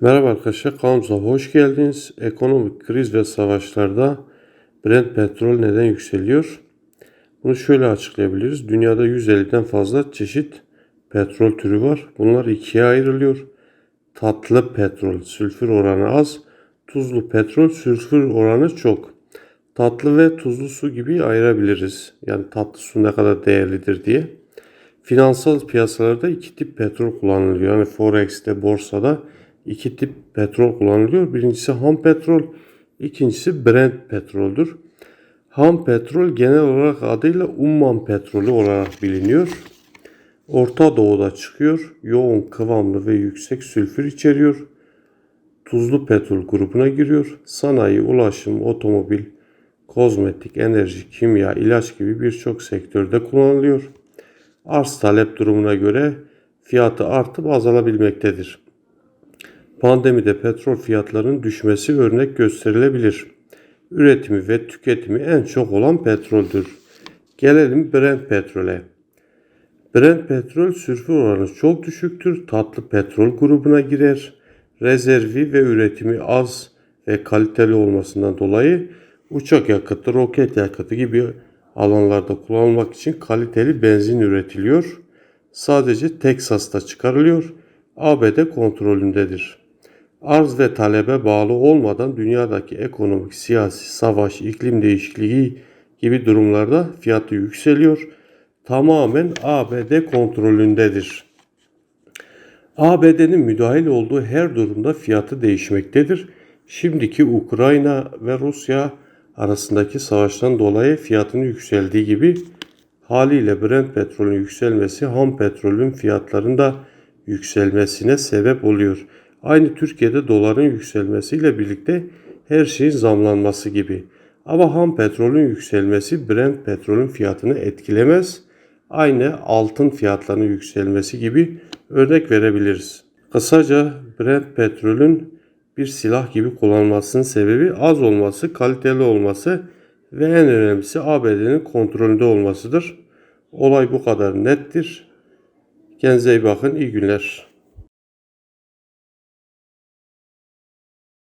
Merhaba arkadaşlar kanalımıza hoş geldiniz. Ekonomik kriz ve savaşlarda Brent petrol neden yükseliyor? Bunu şöyle açıklayabiliriz. Dünyada 150'den fazla çeşit petrol türü var. Bunlar ikiye ayrılıyor. Tatlı petrol, sülfür oranı az. Tuzlu petrol, sülfür oranı çok. Tatlı ve tuzlu su gibi ayırabiliriz. Yani tatlı su ne kadar değerlidir diye. Finansal piyasalarda iki tip petrol kullanılıyor. Yani Forex'te, borsada iki tip petrol kullanılıyor. Birincisi ham petrol, ikincisi Brent petroldür. Ham petrol genel olarak adıyla umman petrolü olarak biliniyor. Orta Doğu'da çıkıyor. Yoğun, kıvamlı ve yüksek sülfür içeriyor. Tuzlu petrol grubuna giriyor. Sanayi, ulaşım, otomobil, kozmetik, enerji, kimya, ilaç gibi birçok sektörde kullanılıyor. Arz talep durumuna göre fiyatı artıp azalabilmektedir. Pandemide petrol fiyatlarının düşmesi örnek gösterilebilir. Üretimi ve tüketimi en çok olan petroldür. Gelelim Brent petrole. Brent petrol sülfür oranı çok düşüktür. Tatlı petrol grubuna girer. Rezervi ve üretimi az ve kaliteli olmasından dolayı uçak yakıtı, roket yakıtı gibi alanlarda kullanılmak için kaliteli benzin üretiliyor. Sadece Teksas'ta çıkarılıyor. ABD kontrolündedir. Arz ve talebe bağlı olmadan dünyadaki ekonomik, siyasi, savaş, iklim değişikliği gibi durumlarda fiyatı yükseliyor. Tamamen ABD kontrolündedir. ABD'nin müdahil olduğu her durumda fiyatı değişmektedir. Şimdiki Ukrayna ve Rusya arasındaki savaştan dolayı fiyatının yükseldiği gibi haliyle Brent petrolün yükselmesi ham petrolün fiyatlarında yükselmesine sebep oluyor. Aynı Türkiye'de doların yükselmesiyle birlikte her şeyin zamlanması gibi. Ama ham petrolün yükselmesi Brent petrolün fiyatını etkilemez. Aynı altın fiyatlarının yükselmesi gibi örnek verebiliriz. Kısaca Brent petrolün bir silah gibi kullanılmasının sebebi az olması, kaliteli olması ve en önemlisi ABD'nin kontrolünde olmasıdır. Olay bu kadar nettir. Kendinize iyi bakın, iyi günler.